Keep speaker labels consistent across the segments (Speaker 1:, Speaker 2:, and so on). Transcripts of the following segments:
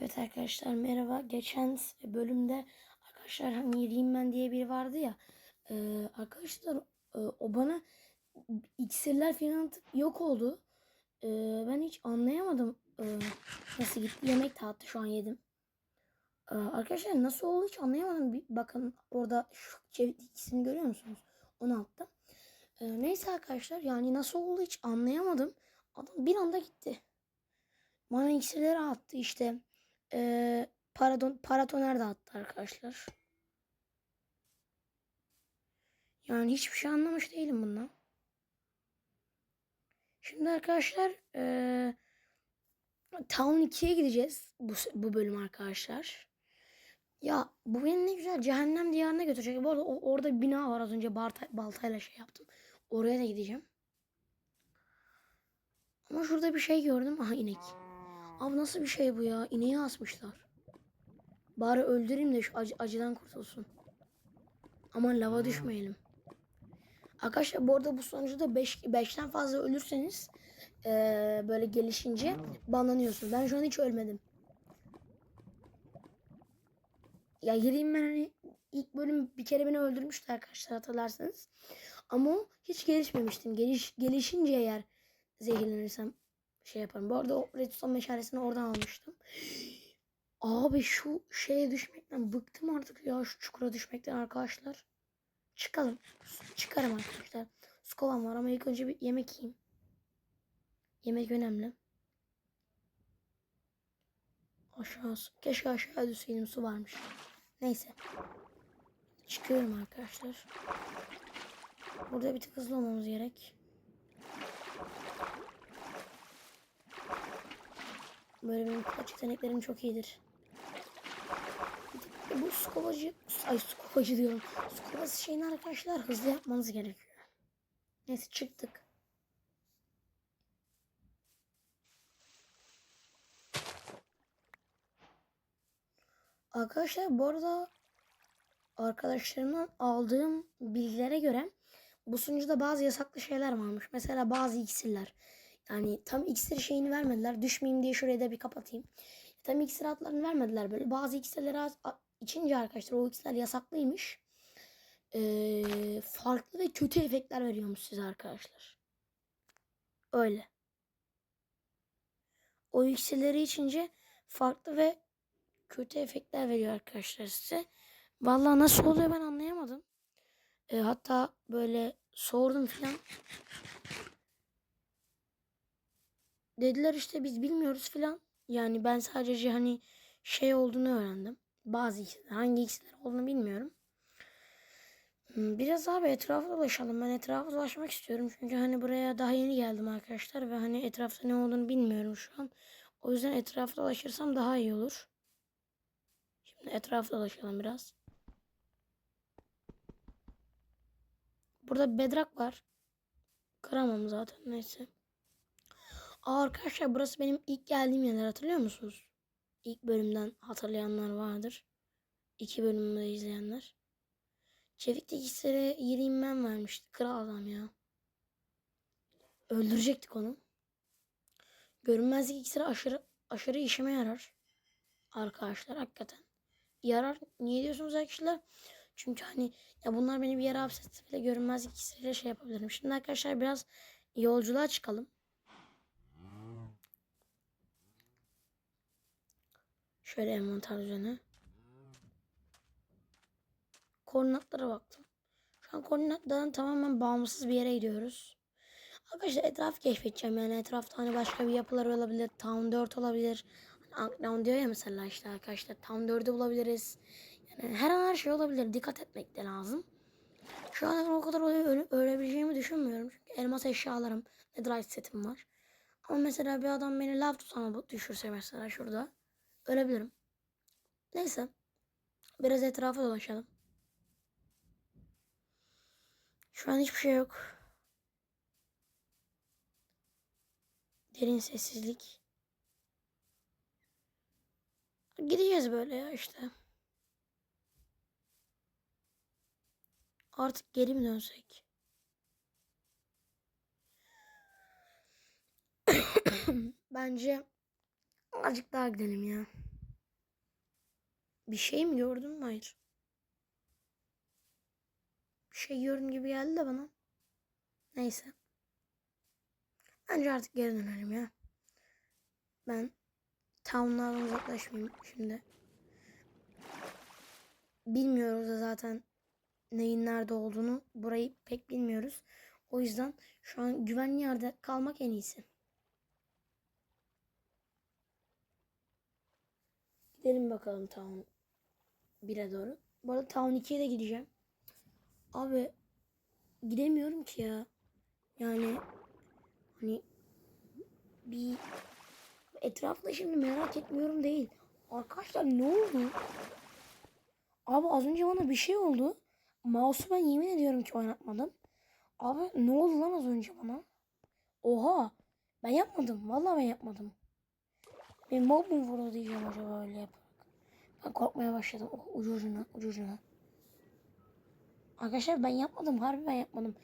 Speaker 1: Evet arkadaşlar merhaba. Geçen bölümde arkadaşlar hani Yediğim ben diye biri vardı ya. e, arkadaşlar e, o bana iksirler falan atıp yok oldu. E, ben hiç anlayamadım e, nasıl gitti. Yemek dağıttı şu an yedim. E, arkadaşlar nasıl oldu hiç anlayamadım. Bir bakın orada şu ikisini görüyor musunuz? Onu altta. E, neyse arkadaşlar yani nasıl oldu hiç anlayamadım. Adam bir anda gitti. Bana iksirleri attı işte. Ee, paradon, paratoner de attı arkadaşlar. Yani hiçbir şey anlamış değilim bundan. Şimdi arkadaşlar ee, Town 2'ye gideceğiz bu, bu bölüm arkadaşlar. Ya bu beni ne güzel cehennem diyarına götürecek. Bu arada o- orada bina var az önce balta, baltayla şey yaptım. Oraya da gideceğim. Ama şurada bir şey gördüm. Aha inek. Abi nasıl bir şey bu ya? İneği asmışlar. Bari öldüreyim de şu acı, acıdan kurtulsun. Aman lava düşmeyelim. Arkadaşlar bu arada bu sonuçta 5 5'ten fazla ölürseniz eee, böyle gelişince banlanıyorsunuz. Ben şu an hiç ölmedim. Ya gireyim ben hani ilk bölüm bir kere beni öldürmüştü arkadaşlar hatırlarsanız. Ama hiç gelişmemiştim. Geliş, gelişince eğer zehirlenirsem şey yaparım. Bu arada o redstone meşalesini oradan almıştım. Abi şu şeye düşmekten bıktım artık ya şu çukura düşmekten arkadaşlar. Çıkalım. Çıkarım arkadaşlar. Su kovam var ama ilk önce bir yemek yiyeyim. Yemek önemli. Aşağı su. Keşke aşağı düşseydim su varmış. Neyse. Çıkıyorum arkadaşlar. Burada bir tık hızlı olmamız gerek. Böyle benim kaç yeteneklerim çok iyidir. Bu su kovacı, ay su kovacı diyorum. Su kovası şeyini arkadaşlar hızlı yapmanız gerekiyor. Neyse çıktık. Arkadaşlar bu arada arkadaşlarımdan aldığım bilgilere göre bu sunucuda bazı yasaklı şeyler varmış. Mesela bazı iksirler. Yani tam iksir şeyini vermediler. Düşmeyeyim diye şurayı da bir kapatayım. Tam iksir adlarını vermediler böyle. Bazı iksirleri az- içince arkadaşlar o iksirler yasaklıymış. Ee, farklı ve kötü efektler veriyormuş size arkadaşlar. Öyle. O iksirleri içince farklı ve kötü efektler veriyor arkadaşlar size. Vallahi nasıl oluyor ben anlayamadım. Ee, hatta böyle sordum filan. Dediler işte biz bilmiyoruz filan. Yani ben sadece hani şey olduğunu öğrendim. Bazı iksirler, hangi iksirler olduğunu bilmiyorum. Hmm, Biraz abi etrafa dolaşalım. Ben etrafa dolaşmak istiyorum. Çünkü hani buraya daha yeni geldim arkadaşlar. Ve hani etrafta ne olduğunu bilmiyorum şu an. O yüzden etrafa dolaşırsam daha iyi olur. Şimdi etrafa dolaşalım biraz. Burada bedrak var. Kıramam zaten neyse. Arkadaşlar burası benim ilk geldiğim yerler hatırlıyor musunuz? İlk bölümden hatırlayanlar vardır. İki bölümde izleyenler. Çevik'te ikisine yediğim ben vermişti. Kral adam ya. Öldürecektik onu. Görünmezlik iksiri aşırı aşırı işime yarar. Arkadaşlar hakikaten. Yarar. Niye diyorsunuz arkadaşlar? Çünkü hani ya bunlar beni bir yere hapsetse bile görünmezlik iksiriyle şey yapabilirim. Şimdi arkadaşlar biraz yolculuğa çıkalım. Şöyle envanter düzeni. Koordinatlara baktım. Şu an koordinatlardan tamamen bağımsız bir yere gidiyoruz. Arkadaşlar etraf keşfedeceğim. Yani etrafta hani başka bir yapılar olabilir. Town 4 olabilir. Hani Ankdown diyor ya mesela işte arkadaşlar. Town 4'ü bulabiliriz. Yani her an her şey olabilir. Dikkat etmek de lazım. Şu an o kadar öyle, ölebileceğimi düşünmüyorum. Çünkü elmas eşyalarım, netherite setim var. Ama mesela bir adam beni lav tutana düşürse mesela şurada. Ölebilirim. Neyse. Biraz etrafa dolaşalım. Şu an hiçbir şey yok. Derin sessizlik. Gideceğiz böyle ya işte. Artık geri mi dönsek? Bence azıcık daha gidelim ya. Bir şey mi gördüm? Hayır. Bir şey gördüm gibi geldi de bana. Neyse. Bence artık geri dönelim ya. Ben town'lardan uzaklaşmayayım şimdi. Bilmiyoruz da zaten neyin nerede olduğunu. Burayı pek bilmiyoruz. O yüzden şu an güvenli yerde kalmak en iyisi. Gidelim bakalım Town 1'e doğru. Bu arada Town 2'ye de gideceğim. Abi gidemiyorum ki ya. Yani hani bir etrafta şimdi merak etmiyorum değil. Arkadaşlar ne oldu? Abi az önce bana bir şey oldu. Mouse'u ben yemin ediyorum ki oynatmadım. Abi ne oldu lan az önce bana? Oha. Ben yapmadım. Vallahi ben yapmadım. Bir mob mu vurdu diyeceğim acaba öyle yaparak. Ben korkmaya başladım. Oh, ucu ucuna, ucu ucuna. Arkadaşlar ben yapmadım. Harbi ben yapmadım.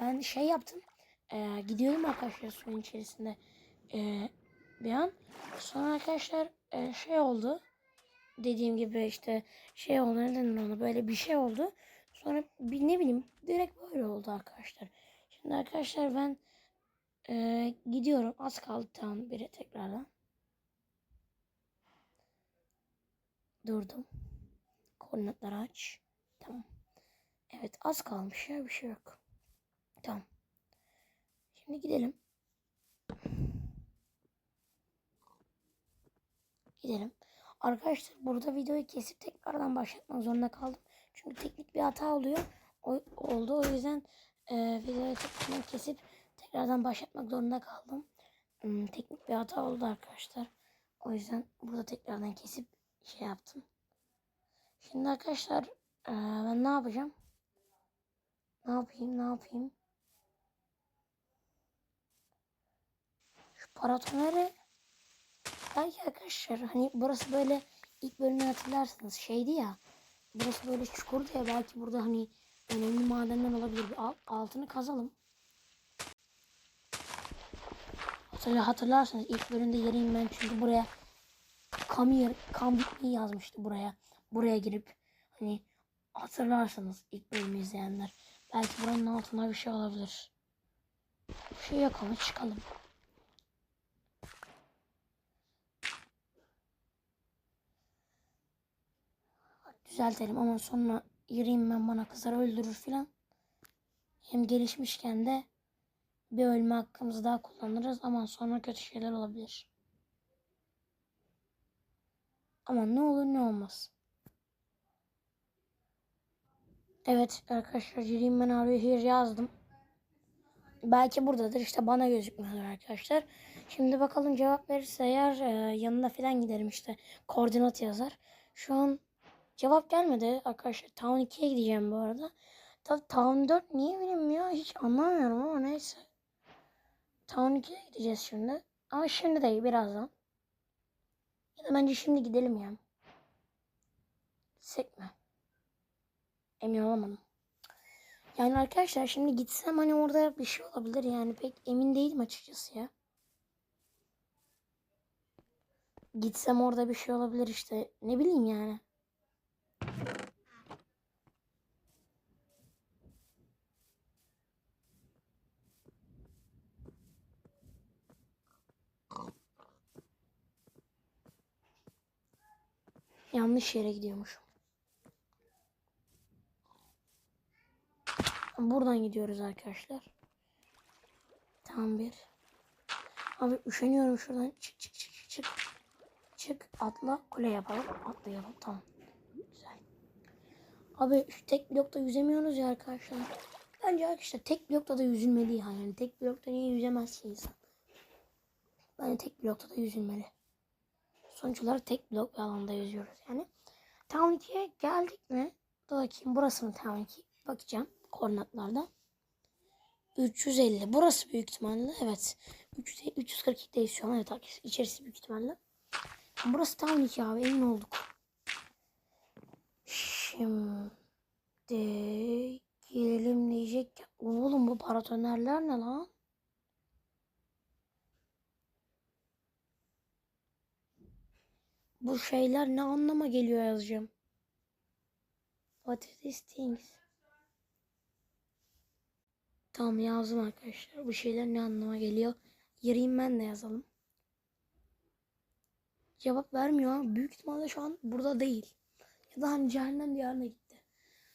Speaker 1: Ben şey yaptım. Ee, gidiyorum arkadaşlar suyun içerisinde. Ee, bir an. Sonra arkadaşlar e, şey oldu. Dediğim gibi işte şey oldu. Ne denir ona? Böyle bir şey oldu. Sonra bir ne bileyim direkt böyle oldu arkadaşlar. Şimdi arkadaşlar ben e, gidiyorum. Az kaldı tam biri tekrardan. Durdum. Koordinatları aç. Tamam. Evet az kalmış ya bir şey yok. Tamam. Şimdi gidelim. Gidelim. Arkadaşlar burada videoyu kesip tekrardan başlatmak zorunda kaldım. Çünkü teknik bir hata oluyor. O, oldu. O yüzden e, videoyu tekrardan kesip tekrardan başlatmak zorunda kaldım. Hmm, teknik bir hata oldu arkadaşlar. O yüzden burada tekrardan kesip şey yaptım. Şimdi arkadaşlar e, ben ne yapacağım? Ne yapayım ne yapayım? Şu paratoneri belki arkadaşlar hani burası böyle ilk bölümü hatırlarsınız şeydi ya burası böyle çukurdu ya belki burada hani önemli madenler olabilir. Bir al- altını kazalım. Hatırla, hatırlarsınız ilk bölümde yeriyim ben çünkü buraya with me yazmıştı buraya. Buraya girip hani hatırlarsınız ilk bölümü izleyenler. Belki buranın altında bir şey olabilir. Bir şey yok çıkalım. Düzeltelim ama sonra yürüyeyim ben bana kızar öldürür filan. Hem gelişmişken de bir ölme hakkımızı daha kullanırız ama sonra kötü şeyler olabilir. Ama ne olur ne olmaz. Evet arkadaşlar yürüyeyim ben arıyor here yazdım. Belki buradadır işte bana gözükmüyor arkadaşlar. Şimdi bakalım cevap verirse eğer e, yanına falan giderim işte koordinat yazar. Şu an cevap gelmedi arkadaşlar. Town 2'ye gideceğim bu arada. Tabii Town 4 niye bilmiyorum ya hiç anlamıyorum ama neyse. Town 2'ye gideceğiz şimdi. Ama şimdi değil birazdan. Ya da bence şimdi gidelim ya. Sekme. Emin olamadım. Yani arkadaşlar şimdi gitsem hani orada bir şey olabilir yani pek emin değilim açıkçası ya. Gitsem orada bir şey olabilir işte ne bileyim yani. Yanlış yere gidiyormuşum. Buradan gidiyoruz arkadaşlar. Tam bir. Abi üşeniyorum şuradan. Çık çık çık çık çık. Çık atla kule yapalım. Atlayalım tamam. Güzel. Abi şu tek blokta yüzemiyoruz ya arkadaşlar. Bence arkadaşlar tek blokta da yüzülmeli yani. tek blokta niye yüzemez ki insan? Bence tek blokta da yüzülmeli. Sonuç tek blok bir alanda yüzüyoruz yani. Town 2'ye geldik mi? Dur bakayım burası mı Town 2? Bakacağım koordinatlarda. 350. Burası büyük ihtimalle. Evet. 342'deyiz şu an. Evet arkadaşlar. İçerisi büyük ihtimalle. Burası Town 2 abi. Emin olduk. Şimdi girelim diyecek. Oğlum bu paratonerler ne lan? Bu şeyler ne anlama geliyor yazacağım. What is these things? Tamam yazdım arkadaşlar. Bu şeyler ne anlama geliyor? Yarayım ben de yazalım. Cevap vermiyor ama büyük ihtimalle şu an burada değil. Ya da hani cehennem diyarına gitti.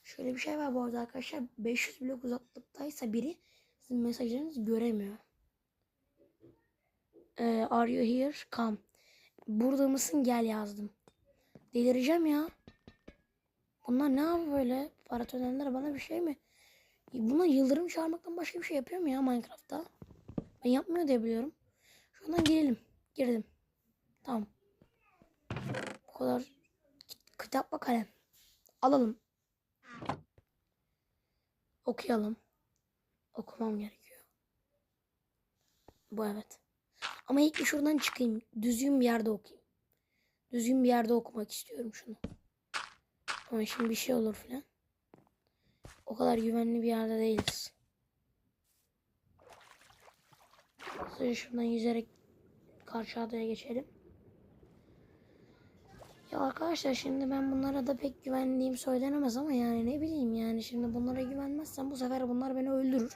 Speaker 1: Şöyle bir şey var bu arada arkadaşlar. 500 blok uzaklıktaysa biri sizin mesajlarınızı göremiyor. Ee, are you here? Come. Burada mısın? Gel yazdım. Delireceğim ya. Bunlar ne abi böyle? Paratonerler bana bir şey mi? Bunlar yıldırım çağırmaktan başka bir şey yapıyor mu ya Minecraft'ta? Ben yapmıyor diye biliyorum. Şuradan girelim. Girdim. Tamam. Bu kadar kitap ve kalem. Alalım. Okuyalım. Okumam gerekiyor. Bu evet. Ama ilk bir şuradan çıkayım. Düzgün bir yerde okuyayım. Düzgün bir yerde okumak istiyorum şunu. Ama şimdi bir şey olur filan. O kadar güvenli bir yerde değiliz. Hızlıca şuradan yüzerek karşı adaya geçelim. Ya arkadaşlar şimdi ben bunlara da pek güvendiğim söylenemez ama yani ne bileyim yani şimdi bunlara güvenmezsem bu sefer bunlar beni öldürür.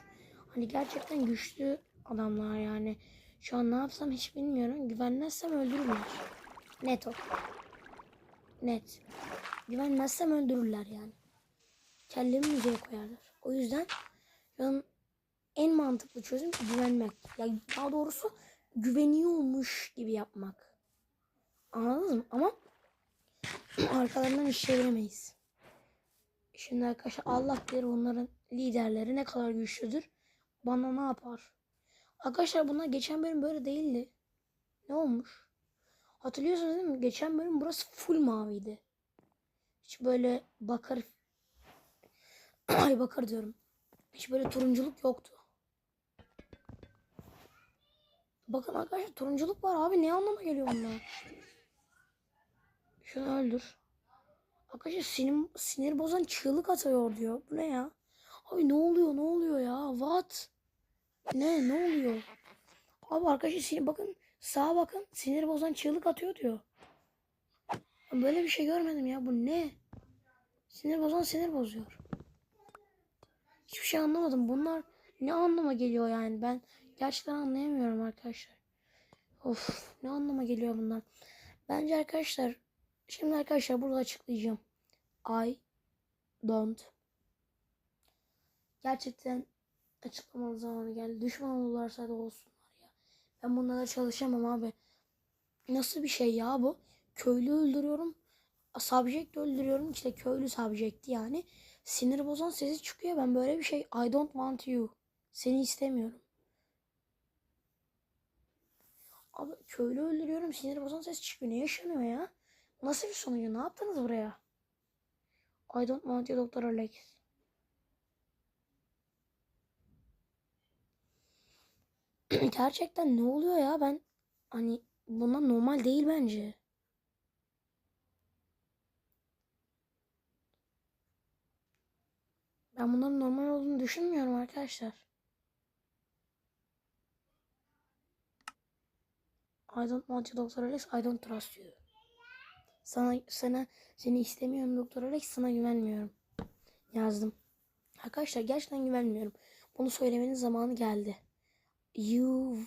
Speaker 1: Hani gerçekten güçlü adamlar yani. Şu an ne yapsam hiç bilmiyorum. Güvenmezsem öldürürler. Net o. Net. Güvenmezsem öldürürler yani. Kellemi müzeye koyarlar. O yüzden an en mantıklı çözüm güvenmek. Ya daha doğrusu güveniyormuş gibi yapmak. Anladınız mı? Ama arkalarından iş çeviremeyiz. Şimdi arkadaşlar Allah bilir onların liderleri ne kadar güçlüdür. Bana ne yapar? Arkadaşlar bunlar geçen bölüm böyle değildi. Ne olmuş? Hatırlıyorsunuz değil mi? Geçen bölüm burası full maviydi. Hiç böyle bakır ay bakır diyorum. Hiç böyle turunculuk yoktu. Bakın arkadaşlar turunculuk var abi ne anlama geliyor bunlar? Şunu öldür. Arkadaşlar sinir, sinir bozan çığlık atıyor diyor. Bu ne ya? Abi ne oluyor ne oluyor ya? What? Ne ne oluyor? Abi arkadaşlar sinir bakın sağa bakın sinir bozan çığlık atıyor diyor. Böyle bir şey görmedim ya bu ne? Sinir bozan sinir bozuyor. Hiçbir şey anlamadım. Bunlar ne anlama geliyor yani ben gerçekten anlayamıyorum arkadaşlar. Of ne anlama geliyor bunlar. Bence arkadaşlar şimdi arkadaşlar burada açıklayacağım. I don't gerçekten açıklamalı zamanı geldi. Düşman olurlarsa da olsunlar ya. Ben bunlara çalışamam abi. Nasıl bir şey ya bu? Köylü öldürüyorum. Subject öldürüyorum. İşte köylü subject'i yani. Sinir bozan sesi çıkıyor. Ben böyle bir şey I don't want you. Seni istemiyorum. Abi köylü öldürüyorum. Sinir bozan ses çıkıyor. Ne yaşanıyor ya? Nasıl bir sonucu? Ne yaptınız buraya? I don't want you Doktor Alex. Gerçekten ne oluyor ya ben hani bunlar normal değil bence. Ben bunların normal olduğunu düşünmüyorum arkadaşlar. I don't want you Doktor Alex. I don't trust you. Sana sana seni istemiyorum Doktor Alex. Sana güvenmiyorum. Yazdım. Arkadaşlar gerçekten güvenmiyorum. Bunu söylemenin zamanı geldi. You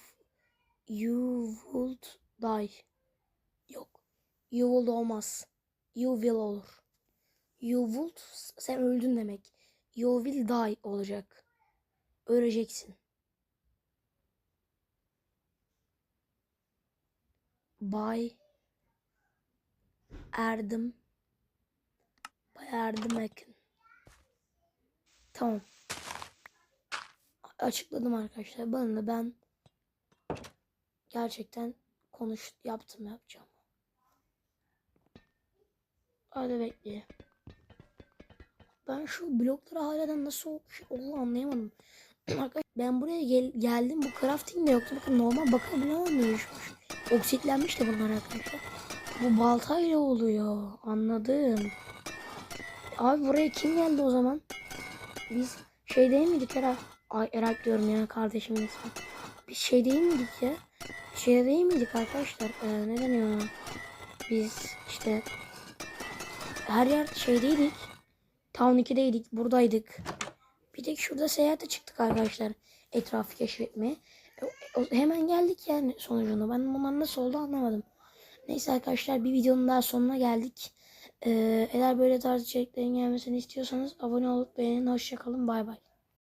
Speaker 1: you would die. Yok. You would olmaz. You will olur. You would sen öldün demek. You will die olacak. Öleceksin. Bay Erdim Bay Erdim Ekin. Tamam. Açıkladım arkadaşlar. Bana da ben gerçekten konuş yaptım yapacağım. Hadi bekleyelim. Ben şu blokları hala nasıl şey olduğunu anlayamadım. Ben buraya gel geldim. Bu crafting de yoktu. Bakın normal bakın ne olmuş. Oksitlenmiş de bunlar arkadaşlar. Bu baltayla oluyor. Anladım. Abi buraya kim geldi o zaman? Biz şey değil miydik Eray? Ay Eray diyorum ya kardeşimin ismi. Biz şey değil miydik ya? Şey değil miydik arkadaşlar? Ee, ne deniyor biz işte her yer şeydeydik. Town 2'deydik. Buradaydık. Bir tek şurada seyahate çıktık arkadaşlar. Etrafı keşfetmeye. E, hemen geldik yani sonucunda. Ben bunlar nasıl oldu anlamadım. Neyse arkadaşlar bir videonun daha sonuna geldik. Ee, eğer böyle tarz içeriklerin gelmesini istiyorsanız abone olup beğenin. Hoşçakalın. Bay bay.